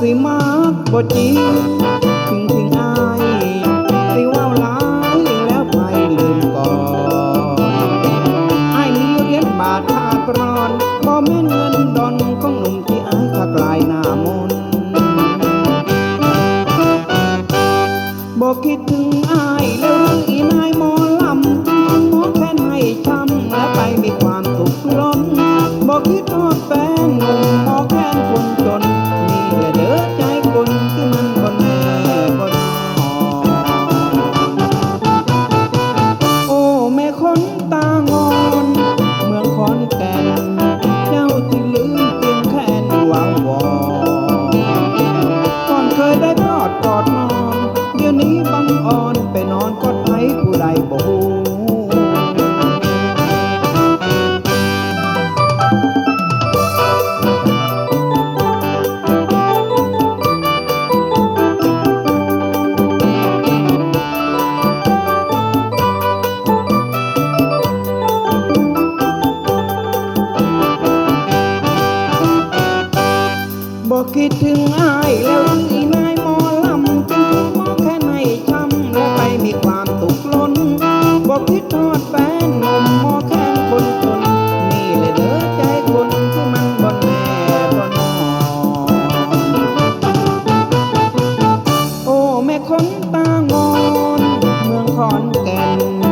ก็จริงถึงทิ้งอายสิว่าหลายแล้วไปลืมก่อนอายมีเหรียญบาทขาดร้อนบ่แม่นเงินดอนของหนุ่มที่อายขากลายหน้ามนบอกคิดถึงอายแล้วรืออีนายหมอลำจึงหมอแค่ให้ช้ำและไปมีความสุขล้นบอกคิดทอดแฟนหนุ่ม อ่อนไปนอนกอดไผผู้ใดบ่ฮู้บอกคิดถึงอาย คิดอดแฟนนมมอข้คนจนนี่เลยเด้อใจคนคือมันบ่น่บ่นนโอ้แม่คนตางอน เมืองขอนแก่น